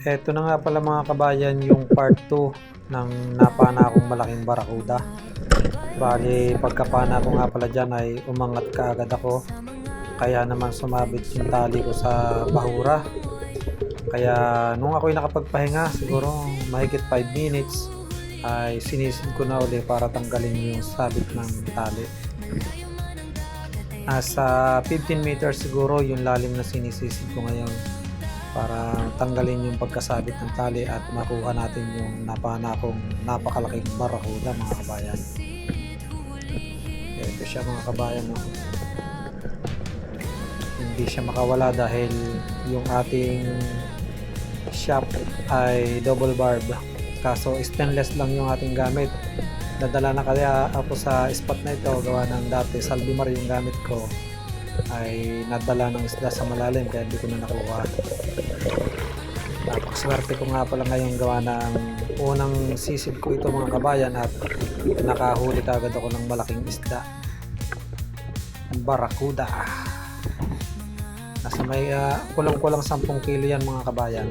Eto na nga pala mga kabayan yung part 2 ng napana akong malaking barakuda. Bali, pagkapana ko nga pala dyan ay umangat kaagad ako. Kaya naman sumabit yung tali ko sa bahura. Kaya nung ako'y nakapagpahinga, siguro mahigit 5 minutes, ay sinisid ko na uli para tanggalin yung sabit ng tali. Nasa 15 meters siguro yung lalim na sinisisid ko ngayon para tanggalin yung pagkasabit ng tali at makuha natin yung napana kong napakalaking barakuda mga kabayan. Ito siya mga kabayan. No? Hindi siya makawala dahil yung ating shop ay double barb. Kaso stainless lang yung ating gamit. Nadala na kaya ako sa spot na ito gawa ng dati salbimar yung gamit ko ay nadala ng isda sa malalim kaya hindi ko na nakuha. Napakaswerte ko nga pala ngayong gawa ng unang sisid ko ito mga kabayan at nakahuli kagad ako ng malaking isda. Barakuda. Nasa may uh, kulang-kulang 10 kilo yan mga kabayan.